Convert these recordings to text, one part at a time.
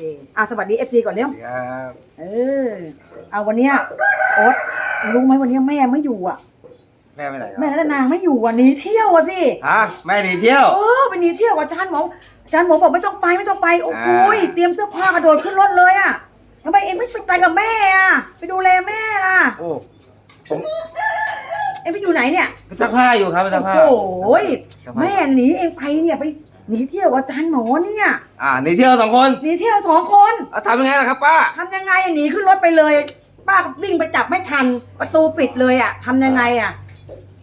เคอะสวัสดีเอฟซีก่อนเร็วครับเออเอาวันเนี้ยโอ๊ตรู้ไหมวันเนี้ยแม่ไม่อยู่อะ แม่ไปไหนคแม่รับและนางไม่อยู่อะหนีเที่ยวอะสิฮะแม่หนีเที่ยว เออไปหนีเที่ยวกับอาจารย์หมออาจารย์หมอบอกไม่ต้องไปไม่ต้องไปโอ้โหอ่าเตรียมเสื้อผ้ากระโดดขึ้นรถเลยอะทำไมเอ็งไม่ไปกับแม่อะไปดูแลแม่ล่ะโอ้ผมเอ็งไปอยู่ไหนเนี่ยไปซักผ้าอยู่ครับไปซักผ้าโอ้โหซักผ้าแม่หนีเอ็งไปเนี่ยไป หนีเที่ยวกับอาจารย์หมอเนี่ยอ่าหนีเที่ยวสองคนหนีเที่ยวสองคนเอาทำยังไงล่ะครับป้าทำยังไงหนีขึ้นรถไปเลย ป้าก็วิ่งไปจับไม่ทัน ประตูปิดเลยอะทำยังไงอะ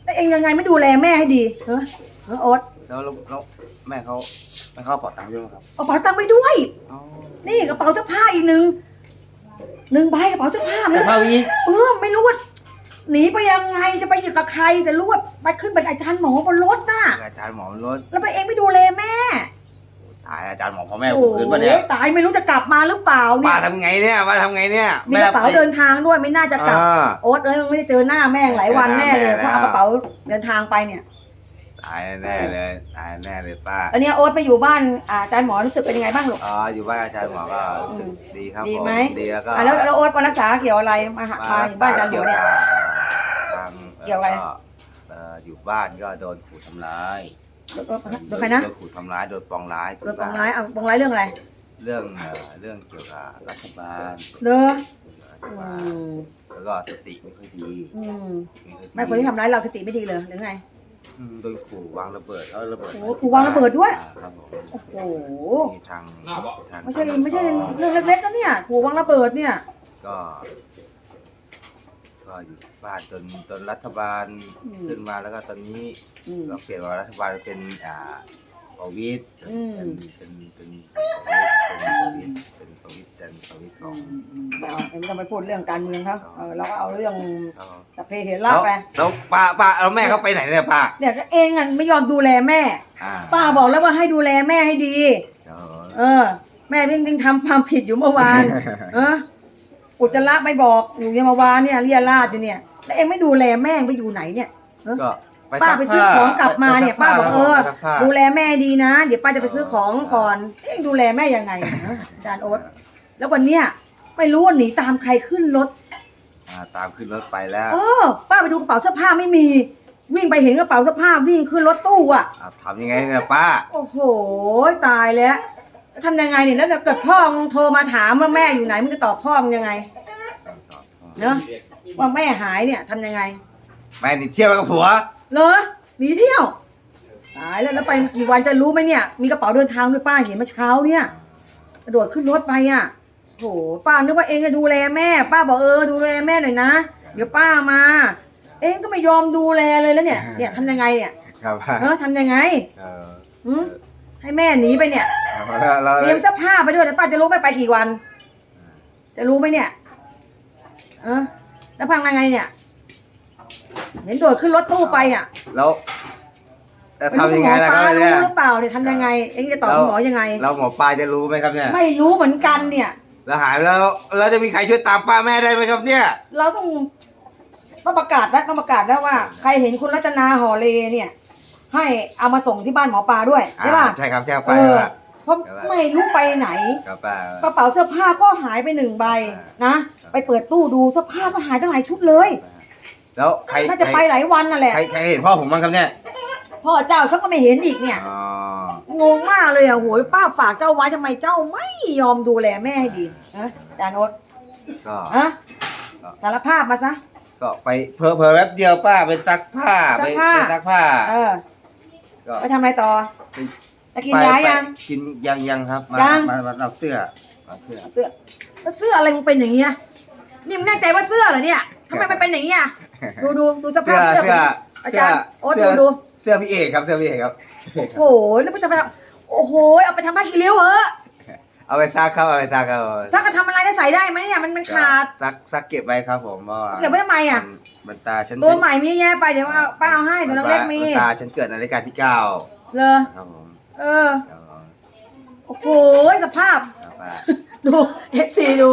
แล้วเองยังไงไม่ดูแลแม่ให้ดีเออเออโอ๊ตแล้วแล้วแล้วแม่เขาแม่เขาเอาเปอดตังค์ด้วยไหมครับเอากระเป๋าตังค์ไปด้วย อ๋อนี่กระเป๋าเสื้อผ้าอีกหนึ่งหนึ่งใบกระเป๋าเสื้อผ้าแม่ไม่เข้าอีกเออไม่รู้ว่า หนีไปยังไงจะไปอยู่กับใครแต่รู้ว่าไปขึ้นเป็นอาจารย์หมอบนรถน่ะ อาจารย์หมอมันรถแล้วไปเองไม่ดูแลแม่ตายอาจารย์หมอพ่อแม่โอ้ผมคืนปะเนี่ยตายไม่รู้จะกลับมาหรือเปล่าเนี่ป้าย ทำไงเนี่ยป้าทำไงเนี่ยมีกระเป๋าเดินทางด้วยไม่น่าจะกลับ อ่า โอ๊ตเอ้ยมันไม่ได้เจอหน้าแม่งหลายวันแน่เลยเจอหเพน้าราะแม่เอากระเป๋าเดินทางไปเนี่ยตายแน่เลยตายแน่เลยป้าตอนนี้โอ๊ตไปอยู่บ้านอาอาจารย์หมอรู้สึกเป็นยังไงบ้างลูก อ๋ออยู่บ้านอาจารย์หมอก็รู้สึกอืมดีครับดีผมไหมดีแล้วก็อะแล้วแล้วโอ๊ตมารักษาเกี่ยวอะไรมาหามาอยู่บ้านอาจารย์หมอเนี่ยทาง เกี่ยวอะไรเอ่ออยู่บ้านก็โดนขู่ทำร้ายโดนใครนะโดนขู่ทำร้ายโดนปองร้ายโดนปองร้ายเอาปองร้ายเรื่องอะไรเรื่องเอ่อเรื่องเกี่ยวกับรัฐบาลเลอเกี่ยวกับรัฐอืบาลมแล้วก็สติไม่ค่อยดีอืมไม่ค่อยดีไม่คนที่ทำร้ายเราสติไม่ดีเลยหรือไง อืมโดนขู่วางระเบิดแล้วระเบิดโอ้โหขู่วางระเบิดด้วยครับผมโอ้โหที่ทางทางไม่ใช่ไม่ใช่เรื่องเล็กๆนะเนี่ยถูกวางระเบิดเนี่ย ก็ ก็อยู่บ้านจนจนรัฐบาลอืมขึ้นมาแล้วก็ตอนนี้อืมก็เปลี่ยนมารัฐบาลเป็นอ่าประวิตรอืมเป็นเป็นเป็นประวิตรเป็นประวิตรเป็นประวิตรของ ไม่เอาไม่ต้องไปพูดเรื่องการเมืองเขาเออเราก็เอาเรื่องเขาสัพเพเหแล้ระวไปแล้วป้าป้าแล้วแม่เขาไปไหนเนี่ยป้าเนี่ยก็เองอะไม่ยอมดูแลแม่ อ่าป้าบอกแล้วว่าให้ดูแลแม่ให้ดีเดี๋ยวเออ แม่เพิ่งเพิ่งทำความผิดอยู่เมื่อวาน เออ อุจจาระไม่บอกอยู่ยามาวานเนี่ยเรียราดอยู่เนี่ย แล้วเองไม่ดูแลแม่เองไปอยู่ไหนเนี่ย ก็ไปป้าซักไปซื้อของกลับมาเนี่ยไปป้าซับอกเออไปซักผ้าดูแลแม่ดีนะ เดี๋ยวป้าจะไปซื้อของก่อนเองดูแลแม่ยังไงนะอาจารย์โอ๊ตแล้ววันเนี้ยไม่รู้ว่าหนีตามใครขึ้นรถ อ่าตามขึ้นรถไปแล้วเออ ป้าไปดูกระเป๋าเสื้อผ้าไม่มี วิ่งไปเห็นกระเป๋าเสื้อผ้าวิ่งขึ้นรถตู้อะ อ่าทำยังไงเนี่ยป้า โอ้โห ตายแล้ว ทำยังไงเนี่ยแล้วเกิดพ่อมึงโทรมาถามว่าแม่อยู่ไหนมึงจะตอบพ่อมึงยังไง เนอะว่าแม่หายเนี่ยทำยังไงแม่หนี่เที่ยวกับผัว เหรอหนีเที่ยวตายแล้วแล้วไปกี่วันจะรู้ไหมเนี่ย มีกระเป๋าเดินทางด้วยป้าเห็นเมื่อเช้าเนี่ยกระโดดขึ้นรถไปอะโหป้านึกว่าเองจะดูแลแม่ ป้าบอกเออดูแลแม่หน่อยนะ เดี๋ยวป้ามา เองก็ไม่ยอมดูแลเลยแล้วเนี่ย เนี่ยทำยังไงเนี่ยครับป้าเออทำยังไง เออ หืม ให้แม่หนีไปเนี่ยแล้วแล้วเตรียมเสื้อผ้าไปด้วยแต่ป้าจะรู้ไม่ไปกี่วัน จะรู้ไหมเนี่ยเออแล้วพังยังไงเนี่ย เห็นโดดขึ้นรถตู้ไปอะแล้วจะไม่รู้ทำยังไงล่ะหมคอรับปลาเนี่ยรู้หรือเปล่าเนี่ยทำยังไง เอ็งจะตอบแล้วหมอยังไงแล้วหมอปลาจะรู้ไหมครับเนี่ย ไม่รู้เหมือนกันเนี่ย แล้วหายแล้วแล้วจะมีใครช่วยตามป้าแม่ได้ไหมครับเนี่ย เราต้องต้องประกาศแล้วต้องประกาศแล้วว่า ใครเห็นคุณรัตนาหอเลเนี่ย ให้เอามาส่งที่บ้านหมอปลาด้วยใช่ป่ะอ่าใช่ครับใช่ครับเอไปอครับ เพราะไม่รู้ไปไหน ครับป้า กระเป๋าเสื้อผ้าก็หายไปหนึ่งใบนะไปเปิดตู้ดูเสื้อผ้าก็หายตั้งหลายชุดเลยแล้วใครน่าจะไปหลายวันนั่นแหละใครใครเห็นพ่อผมบ้างครับเนี่ยพ่อเจ้าเขาก็ไม่เห็นอีกเนี่ย อ๋องงมากเลยอะโหยป้าฝากเจ้าไว้ทำไมเจ้าไม่ยอมดูแลแม่ให้ดีฮะจานโอ๊ตก็ ฮะสารภาพมาซะ ก็ไปเพอเพอแป๊บเดียวป้าไปซักผ้าซัไปกผ้า ไปซักผ้า เออ ก็ไปทำอะไรต่อไปจะกินไปยาไปยังกินยังยังครับ มายัง มามาเอาเสื้อเอาเสื้อ เสื้อแล้วเสื้ออะไรมึงเป็นอย่างเงี้ยนี่มึงแน่ใจว่าเสื้อเหรอเนี่ยทำไมมันเป็นอย่างเงี้ยดูดูดูสภาพเสื้อเสื้ออาจารย์โอ๊ตเสื้ดูอดู เสื้อพี่เอกครับเสื้อพี่เอกครับ โอ้โหแล้วมันจะไปทำโอ้โห เอาไปทำผ้าคีริ้วเหอะเอาไปซักครับเอาไปซักครับซักก็ทำอะไรก็ใส่ได้ไหมเนี่ยมันมันขาดซักซักเก็บไว้ครับผมเพราะว่าเก็บไว้ทำไมอะ มัน มันตาฉันตัวใหม่มีเยอะแยะไปเดี๋ยวเอาป้าเอาให้ตัวเล็กๆมีนตาฉันเกิดในรายการที่เก้าเลยครับผมเออครับผมโอ้โหสภาพครับป้าดูเอฟซีดู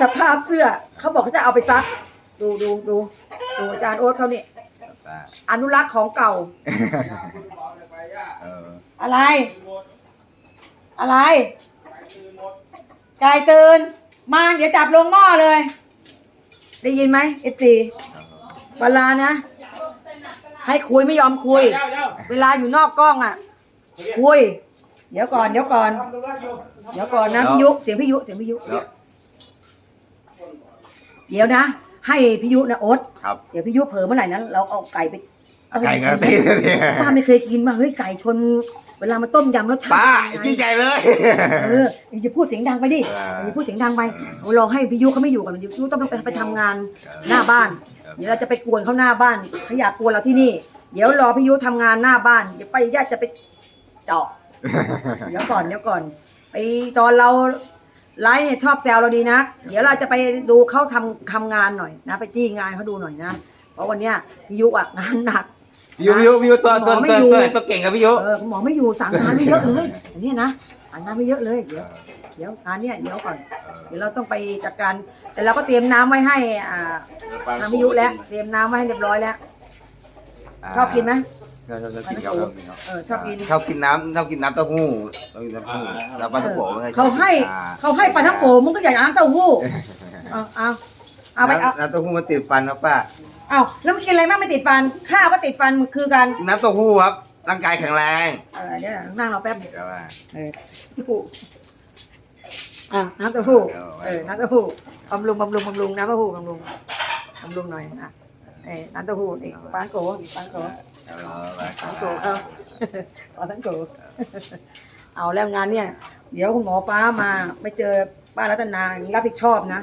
สภาพเสื้อ เขาบอกเขาจะเอาไปซัก ดูดูดูดูอาจารย์โอ๊ตเขานี่ครับป้าอนุรักษ์ของเก่าเอออะไร อะไรกายตื่นมา เดี๋ยวจับลงหม้อเลย ได้ยินไหมเอซีเวลานะ ให้คุยไม่ยอมคุย เวลาอยู่นอกกล้องอะ คุย เดี๋ยวก่อน เดี๋ยวก่อน เดี๋ยวก่อนนะพี่ยุเสียงพี่ยุเสียงพี่ยุ แล้วเดี๋ยวนะ ให้พี่ยุนะโอ๊ตครับ เดี๋ยวพี่ยุเผลอเมื่อไหร่นั้นเราเอาไก่ไป ไก่กระเทียมเนี่ยป้าไม่เคยกินมาเฮ้ยไก่ชน เวลามาต้มยำแล้วชาป้าเป็นจี้ไงไก่เลยเอออย่าพูดเสียงดังไปดิอ่าอย่าพูดเสียงดังไปเราลองให้พี่ยุเขาไม่อยู่ก่อนพี่ยุต้องไปไปทำงานหน้าบ้าน เดี๋ยวเราจะไปกวนเขาหน้าบ้านเขาอยากกวนเราที่นี่ เดี๋ยวรอพี่ยุทำงานหน้าบ้านเดี๋ยวไปญาติจะไปเจาะเดี๋ยวก่อนเดี๋ยวก่อนไปตอนเราไลฟ์เนี่ยชอบแซวเราดีนะ เดี๋ยวเราจะไปดูเขาทำทำงานหน่อยนะ ไปจี้งานเขาดูหน่อยนะ เพราะวันเนี้ยพี่ยุอะงานหนัก พี่ยุพี่ยุพี่ยุตัวตัวหมอไม่ตัวอยู่ ตัวตัวเก่งครับพี่ยุ เออคุณหมอไม่อยู่สั่งงานไม่เยอะเลยอันเนี้ยนะสั่งงานไม่เยอะเลยเดี๋ยวเดี๋ยวงานเนี้ยเดี๋ยวก่อน เดี๋ยวเราต้องไปจัดการแต่เราก็เตรียมน้ำไว้ให้อ่าทางพิยุแล้วเตรียมน้ำไว้ให้เรียบร้อยแล้ว ชอบกินไหม ชอบชอบชอบกินครับชอบกินครับเออชอบกิน ชอบกินน้ำชอบกินน้ำเต้าหู้ชอบกินน้ำเต้าหู้แล้วปลาท่องโกะไม่ค่อยชเขาอบให้อ่า เขาให้ปลาทั้งโกมึงก็อยากน้ำเต้าหู้เอาเอา เอาไปเอาน้ำน้ำเต้าหู้มันติดฟันครับป้า เอาแล้วมันกินอะไรบ้างไม่ติดฟันข้าวก็ติดฟันมันคือกันน้ำเต้าหู้ครับ ร่างกายแข็งแรงเออเดี๋ยวนั่งรอแป๊บเดียวครับว่าเออเต้าหู้อะน้ำเต้าหู้เออน้ำเต้าหู้บำรุงบำรุงบำรุงน้ำเต้าหู้บำรุงบำรุงหน่อยอะเอ้ยน้ำเต้าหู้นี่ปลาโกนี่ปลาโกปลาโกเอาปลาทั้งโกเอาแล้วงานเนี่ย เดี๋ยวคุณหมอฟ้ามา ไม่เจอป้ารัตนารับผิดชอบนะ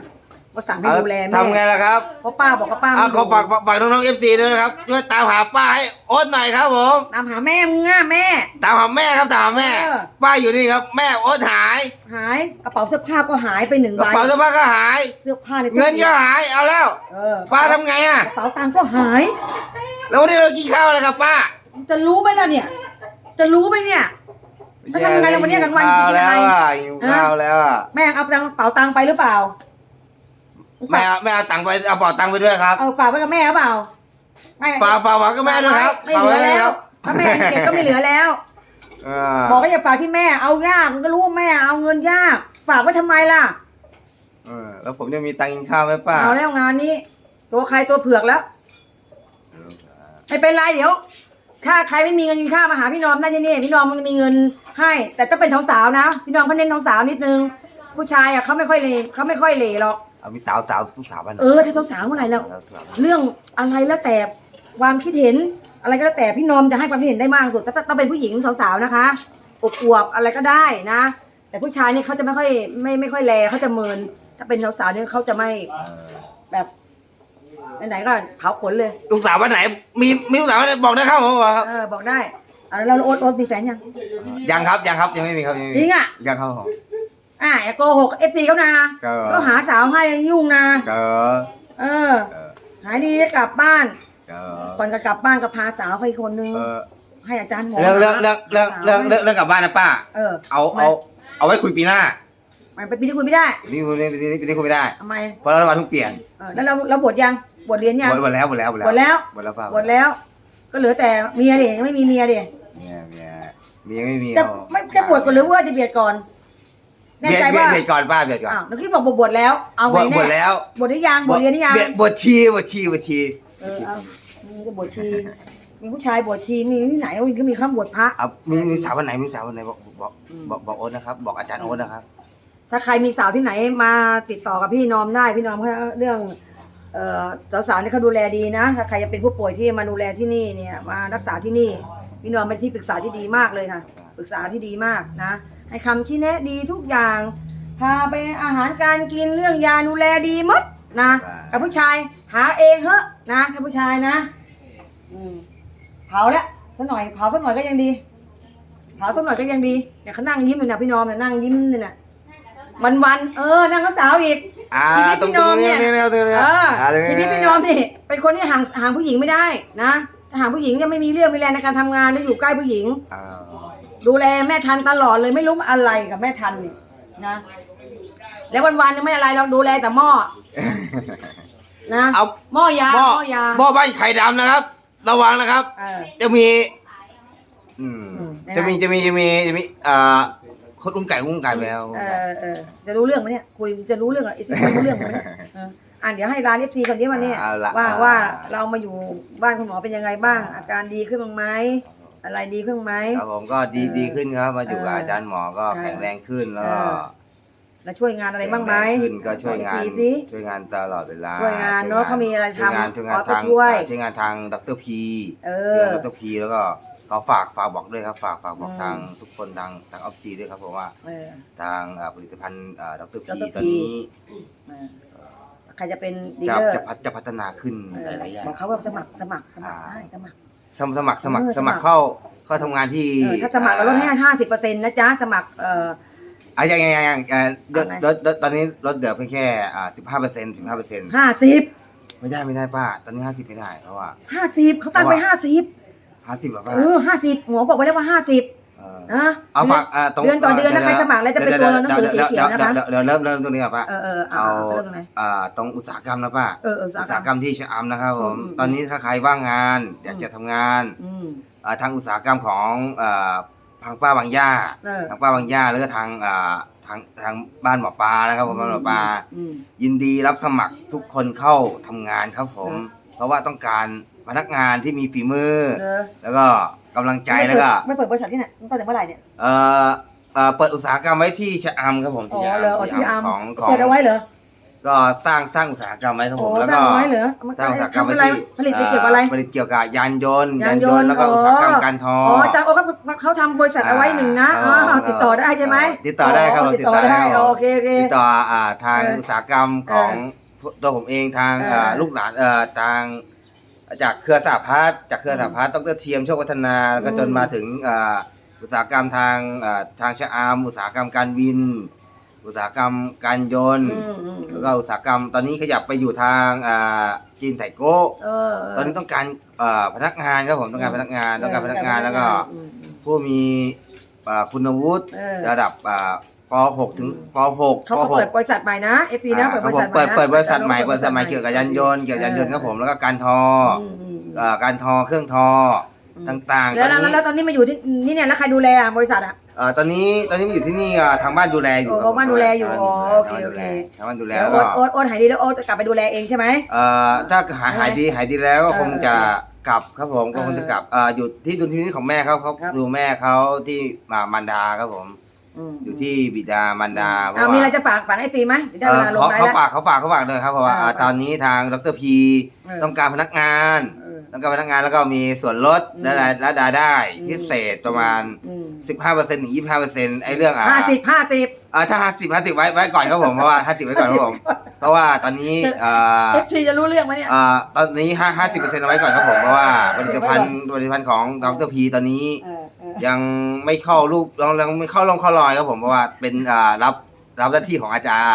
ว่าสั่งให้ดูแลแม่ทำไงล่ะครับเพราะป้าบอกว่าป้าอะไม่ขอฝากฝากน้องๆเอฟซีด้วยนะครับช่วยตามหาป้าให้โอ๊ตหน่อยครับผม ตามหาแม่มึงอะแม่ ตามหาแม่ครับตามหาแม่ เออ ป้าอยู่นี่ครับ แม่โอ๊ตหายหายกระเป๋าเสื้อผ้าก็หายไปหนึ่งกระใบเป๋าเสื้อผ้าก็หาย เสื้อผ้าในตู้เงินก็หายเอาแล้ว เออป้าทำไงอะ กระเป๋าตังค์ก็หาย แล้ววันนี้เรากินข้าวอะไรครับป้าจะรู้ไหมล่ะเนี่ย จะรู้ไหมเนี่ย แล้วทำยังไงล่ะวันนี้กลางวันหิวกินอะไรข้าวแล้วอะหิวข้าวแล้วอะแม่เอาตังค์กระเป๋าตังค์ไปหรือเปล่า แม่เอาแม่เอาตังค์ไปเอาเป๋าตังค์ไปด้วยครับเอาฝากไว้กับแม่หรือเปล่าไม่ฝากฝากฝากกับแม่ด้วยครับไม่เหลือฝากไว้แล้ควรับถ้าแม่เก็บก็ไม่เหลือแล้วอ่าบอกก็อย่าฝากที่แม่เอายากมันก็รู้ว่าแม่เอาเงินยาก ฝากไว้ทำไมล่ะเออแล้วผมจะมีตังค์กินข้าวไหมป้าเอาแล้วงานนี้ ตัวใครตัวเผือกแล้วไม่เป็นไรเดี๋ยว ถ้าใครไม่มีเงินกินข้าวมาหาพี่นอมได้ที่นี่พี่นอมมันมีเงินให้ แต่ต้องเป็นสาวๆนะ พี่นอมเขาเน้นสาวๆนิดนึง ผู้ชายอะเขาไม่ค่อยเลเขาไม่ค่อยเลหรอก เอามีสาวสาวทุกสาวบ้านเออถ้าสาวๆเมื่อไหร่แล้ว สาวสาวเรื่องอะไรแล้วแต่ความคิดเห็นอะไรก็แล้วแต่พี่นอมจะให้ความคิดเห็นได้มากสุดแต่ต้องเป็นผู้หญิงสาวๆนะคะอวบๆอะไรก็ได้นะ แต่ผู้ชายเนี่ยเขาจะไม่ค่อยไม่ไม่ค่อยแลเขาจะเมิน ถ้าเป็นสาวๆเนี่ยเขาจะไม่เออแบบไหนๆก็เผาขนเลยลูกสาววันไหน มีมีลูกสาววันไหนบอกนะครับผมบอกครับเออบอกได้เอาแล้วเราโอ๊ตโอ๊ตมีแฟนยังยังครับยังครับยังไม่มีครับยังไม่มีจริงอะยังครับผม อ่าอย่าโกหกเอฟซีเขานะครับเขาหาสาวให้ยุ่งนะ ก็เออเออหายดีจะกลับบ้าน ก็ก่อนจะกลับบ้านก็พาสาวไปอีกคนนึง เออให้อาจารย์หมอเรื่องเรื่องเรื่องเรื่องเรื่องเรื่องเรื่องกลับบ้านนะป้า เออเอาเอาเอาไว้คุยปีหน้าไม่ไปปีที่คุยไม่ได้ปีนี้คุยปีนี้ปีนี้คุยไม่ได้ ทำไมเพราะรัฐบาลเพิ่งเปลี่ยนเออแล้วเราเราบวชยังบวชเรียนยัง หมดหมดแล้วหมดแล้วหมดบวชแล้ว หมดแล้วป้าบวชแล้ว ก็เหลือแต่เมียดิยังไม่มีเมียดิเมียเมียเมียไม่มีจะเอาไม่จะบวชก่อนหรือว่าจะเบียดก่อน แน่เบียดใจเบียดว่าเบียดก่อนป้าเบียดก่อนอ้าวแล้วคิดบอกบวชแล้ว เอาบไงวชแน่บวชแล้วบวชหรือยังบวชเรียนหรือยังบีดบวชชีบวชชีบวชชีเออเอามึงจะบวชชี มีผู้ชายบวชชี มีที่ไหนก็มีข้ามบวชพระ เอามีมีสาววันไหนมีสาววันไหนบอกบอกบอกบอกโอ๊ตนะครับ บอกอาจารย์โอ๊ตนะครับ ถ้าใครมีสาวที่ไหนมาติดต่อกับพี่นอมได้พี่นอมเขาเรื่องเอ่อสาวๆนี่เขาดูแลดีนะ ถ้าใครจะเป็นผู้ป่วยที่มาดูแลที่นี่เนี่ยมารักษาที่นี่ พี่นอมเป็นที่ปรึกษาที่ดีมากเลยค่ะปรึกษาที่ดีมากนะ ให้คำชี้แนะดีทุกอย่าง พาไปอาหารการกินเรื่องยาดูแลดีหมดนะ กับผู้ชายหาเองเถอะนะถ้าผู้ชายนะอืมเผาแล้วสักหน่อยเผาสักหน่อยก็ยังดี เผาสักหน่อยก็ยังดีเนี่ยเขานั่งยิ้มอยู่นะพี่นอมเนี่ยนั่งยิ้มเนี่ยนะวันวันๆเออนั่งก็สาวอีก อ่าชีวิตตรงพี่ตนรองมนี้เนี่ยนี่นี่ตรงนี้เอออ่าตรงนี้ชีวิตพี่นอมนี่เป็นคนที่ห่างห่างผู้หญิงไม่ได้นะถ้าห่างผู้หญิงจะไม่มีเรื่องมีแรงในการทำงานจะอยู่ใกล้ผู้หญิง อ่า ดูแลแม่ทันตลอดเลยไม่รู้อะไรกับแม่ทันเนี่ยนะ แล้ววันๆเนี่ยไม่อะไรเราดูแลแต่หม้อนะเอาหม้อยาหม้อหม้อยาหม้อบ้านไข่ดำนะครับ ระวังนะครับเออ จะมีอืมอืมจะมีจะมีจะมีจะมีเอ่อคนอุ้มไก่อุ้มไก่ไปแล้ว เออเออจะรู้เรื่องไหมเนี่ยคุยจะรู้เรื่องเหรอไอ้ที่จะรู้เรื่องไหมเนี่ยเอออะเดี๋ยวให้ร้านเอฟซีก่อนนี้วันนี้เอาละว่าอ่าว่าเรามาอยู่บ้านคุณหมอเป็นยังไงบ้าง อาการดีขึ้นบ้างไหม อะไรดีขึ้นบ้างไหม ครับผมก็ดีเออดีขึ้นครับ มาอยู่กับเอออาจารย์หมอก็ใช่แข็งแรงขึ้นแล้วก็เออแล้วช่วยงานอะไรบ้างไหมแข็แรขึ้นก็ช่วยงานบอกอีกทีสิช่วยงานตลอดเวลาช่วยงานเนอะเขามีอะไรช่วยงานทำช่วยงานขอก็ทางช่วยช่วยงานทางดรพีเอเรื่อองดรพีแล้วก็เขาฝากฝากบอกด้วยครับ ฝากฝากบอกอืมทางทุกคนทางทางออฟซีด้วยครับผมว่าเออทางเอ่อผลิตภัณฑ์ดรพี Dr. P ตอนนี้เออใครจะเป็นดีจะลเลอร์จะพัฒจะพัฒนาขึ้นเอหอลายๆอย่างบอกเขาว่าสมัครสมัครสมัครอ่าได้สมัคร สมสมัครสมัครเออสมัคสมัคร รเข้าเข้าทำงานที่เออถ้าสมัครเราลดให้ห้าสิบเปอร์เซ็นต์นะจ๊ะสมัครเอ่อ อะยังยังยังยังเอ่อลดเอาไหม ลดลดตอนนี้ลดเหลือเพียงแค่อ่าสิบห้าเปอร์เซ็นต์สิบห้าเปอร์เซ็นต์ห้าสิบไม่ได้ไม่ได้ป้า ตอนนี้ห้าสิบไม่ได้เพราะว่าห้าสิบเขาตั้งไปเพราะห้าว่าสิบห้าสิบหรอป้าเออห้าสิบหมอบอกไว้แล้วว่าห้าสิบเออ นะเอาฝากอ่าตรงเดือนต่อเดือนนะใครสมัครแล้วจะเป็นตัวหนังสือสีเขียวนะคะเดี๋ยวเดี๋ยวเริ่มเริ่มตรงนี้ก่อนป้าเออเออเอาเอาเอาเรื่องตรงไหนอ่าตรงอุตสาหกรรมนะป้าเออเอออุตสาหกรรมกรรมที่ชะอำนะครับผมอืมอืมตอนนี้ถ้าใครว่างงาน อยากจะทำงานอืมอ่าทางอุตสาหกรรมของอ่าทางป้าบางย่าเออทางป้าบางย่าแล้วก็ทางอ่าทางทางบ้านหมอปลานะครับผมบ้านหมอปลาอืมยินดีรับสมัครทุกคนเข้าทำงานครับผมนะเพราะว่าต้องการพนักงานที่มีฝีมือเออแล้วก็ กำลังใจแล้วก็ ไม่เปิดบริษัทที่ไหนตั้งแต่เมื่อไหร่เนี่ย เอ่อเอ่อเปิดอุตสาหกรรมไว้ที่ชะอำครับผมอ๋อที่ชะเหรออ๋อำที่อาร์มของของเปิดเอาไว้เหรอ ก็สร้างสร้างอุตสาหกรรมไว้ครับผโอ้มแล้วสร้าก็งเอาไว้เหรอมันสร้างอุตสาหกรรมทำไว้อะไรที่ผลิตเกี่ยวกับอะไรผลิตเกี่ยวกับยานยนต์ยานยนต์แล้วก็อ๋ออุอุตสาหกรรมการทอ อ๋อออาจารย์โอ้เขาเขาทำบริษัทเอาไว้หนึ่งนะอ๋อครับติดต่อได้ใช่ไหมติดต่อได้ครับผมติดต่อได้ติดต่อได้ครับผม โอเคโอเค ติดต่ออ่าทางเอออุตสาหกรรมของตัวผมเองทางเอออ่าลูกหลานเอ่อทาง จากเครือสหพัฒน์จากเครือสหพัฒน์ดรเทียมโชควัฒนาแล้วก็อืมจนมาถึงอ่าอุตสาหกรรมทางอ่าทางชะอามอุตสาหกรรมการวิน อุตสาหกรรมการยนต์อืมอืมแล้วก็อุตสาหกรรมตอนนี้ขยับไปอยู่ทางอ่าจีนไถโก้เออเตอนนี้ต้องการเอ่อพนักงานครับผมต้องการพนักงานต้องการพนักงานแล้วก็อืมอืมผู้มีอ่าคุณวุฒิเออระดับ อ่าป .6 ถึงป .6 เขาก็เปิดบริษัทใหม่นะ FC นะอ่าเปิดครับบริผมษัทใหม่เปิดนะเปิดบริษัทใหม่บริษัทใหม่เกี่ยวกับยานยนต์เกี่ยวกับยานยนต์ครับผมแล้วก็การทออืมอืมเอ่อการทอเครื่องทออมต่างๆแล้วตอนแล้วนี้แล้วตอนนี้มาอยู่ที่นี่เนี่ยแล้วใครดูแลอะบริษัทอะเอ่อตอนนี้ตอนนี้มาอยู่ที่นี่อ่าทางบ้านดูแลอยู่โอ้ครับผมบ้านดูแลอยู่ทางอ๋อบ้านโอเคดูแลโอเคทางบ้านดูแลแล้วแล้วโอ๊ก็ตโอ๊ตโอ๊ตหายดีแล้วโอ๊ตจะกลับไปดูแลเองใช่ไหมเอ่อถ้าหายหายดีหายดีแล้วก็เออคงจะกลับครับผมก็เออคงจะกลับเอ่ออยู่ที่ดุลพินิจของแม่เขาเขาครับดูแม่เขาที่มามันดาครับผม มอยู่ที่บิดามารดาเพอ่าราะมีอะไรว่าจะฝากฝากไอ้ฟรีไหมเดี๋ยวได้เอ่เวอลาลงเขาไลน์เขาแล้ว ฝากเขาฝากเขาฝากเลยครับเพราะว่าเอออ่าตอนนี้ทางดรพีเออ ต้องการพนักงาน เออ ต้องการพนักงานแล้วก็มีส่วนลดอืมและรายและรายได้อืม พิเศษประมาณ อืม15%ถึง25%ไอ้เรื่องอ่าห้าสิบห้าสิบ อ่าถ้า 50 50 ไว้ไว้ก่อนครับผมเพราะว่า 50 ไว้ก่อนครับผมเพราะว่าตอนนี้อ่าเอฟซีจะรู้เรื่องไหมเนี่ย อ่าตอนนี้ห้าห้าสิบเปอร์เซ็นต์เอาไว้ก่อนครับผม เพราะว่าผลิตภัณฑ์ผลิตภัณฑ์ของดรพีตอนนี้เออเออ ยังไม่เข้ารูปยังยังไม่เข้าลงเข้ารอยครับผมเพราะว่าเป็นอ่ารับรับหน้าที่ของอาจารย์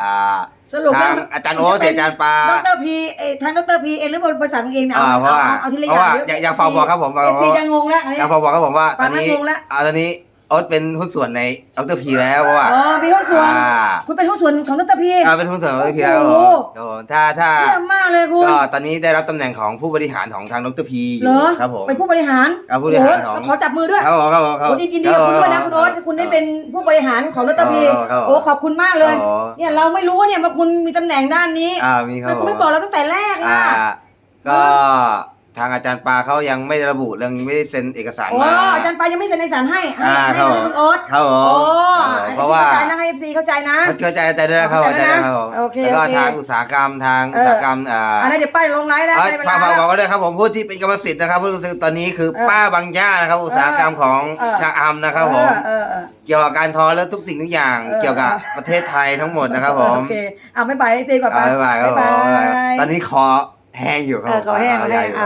อ่าสรุปทางอาจารย์โอ๊ตอาจารย์ปา ดรพีเอทางดรพีเองหรือบริษัทเองเนี่ยอ่าเอาเพราะว่าเอาเอาทีละเพราะว่าอย่างอยากอยากฝากบอกครับผมเอฟซีจะงงแล้วอันนี้ อยากฝากบอกครับผมว่าตฟัองนแล้วนี้งงแล้วอ่าตอนนี้ โอ๊ตเป็นหุ้นส่วนในดรพีแล้วเพราะว่า อ๋อมีหุ้นส่วน อ่า คุณเป็นหุ้นส่วนของดรพี อ่าเป็นหุ้นส่วนของดรพีแล้วครับโอ้ผมโห ครับผมถ้าถ้าเยี่ยมมากเลยคุณก็ตอนนี้ได้รับตำแหน่งของผู้บริหารของทางดรพีเหรอครับผม เป็นผู้บริหารครับผู้บริหารของ โอ้โขอจับมือด้วยครับผมครับผมครับโอ้ยินดีกับคุณด้วยนะคุณโอ๊ตที่คุณได้เป็นผู้บริหารของดรพีครับผมโอ้ขอบคุณมากเลยอ๋อเนี่ยเราไม่รู้ว่าเนี่ยว่าคุณมีตำแหน่งด้านนี้อ่ามีครับทำไมผคุณมไม่บอกเราตั้งแต่แรกอ่าล่ะ ก็ทางอาจารย์ปาเขายังไม่ระบุเรื่องไม่ได้เซ็นเอกสารโอ้มา อาจารย์ปายังไม่เซ็นในสารให้ให้อ่าให้ครับผมคุณโอ๊ตครับผโอ้มเออเพราะว่า เข้าใจนะให้เอฟซีเข้าใจนะ เข้าใจใจด้วยนะครับเข้าเข้าใจใจนะนะครับผมโอเคแล้วก็โอเค ทางอุตสาหกรรมทางเอออุตสาหกรรมอ่า อันนั้นเดี๋ยวป้ายลงไลน์แล้วเอ้ยได้เวฝาลากฝากแล้วบอกก็ด้วยครับผมผู้ที่เป็นกรรมสิทธิ์นะครับผู้ที่ตอนนี้คือเออป้าบางย่านะครับอุตสาหกรรมของเออชาอัมนะครับผมเออเออ เกี่ยวกับการทอและทุกสิ่งทุกอย่าง เออ เกี่ยวกับประเทศไทยทั้งหมดนะครับผมโอเคเอาไม่บายเอฟซีก่อนอ่าบ๊ายบายครับผมบ๊ายบายตอนนี้คอแห้งอยู่ครับเออขอแห้งขอแห้งอยู่อะ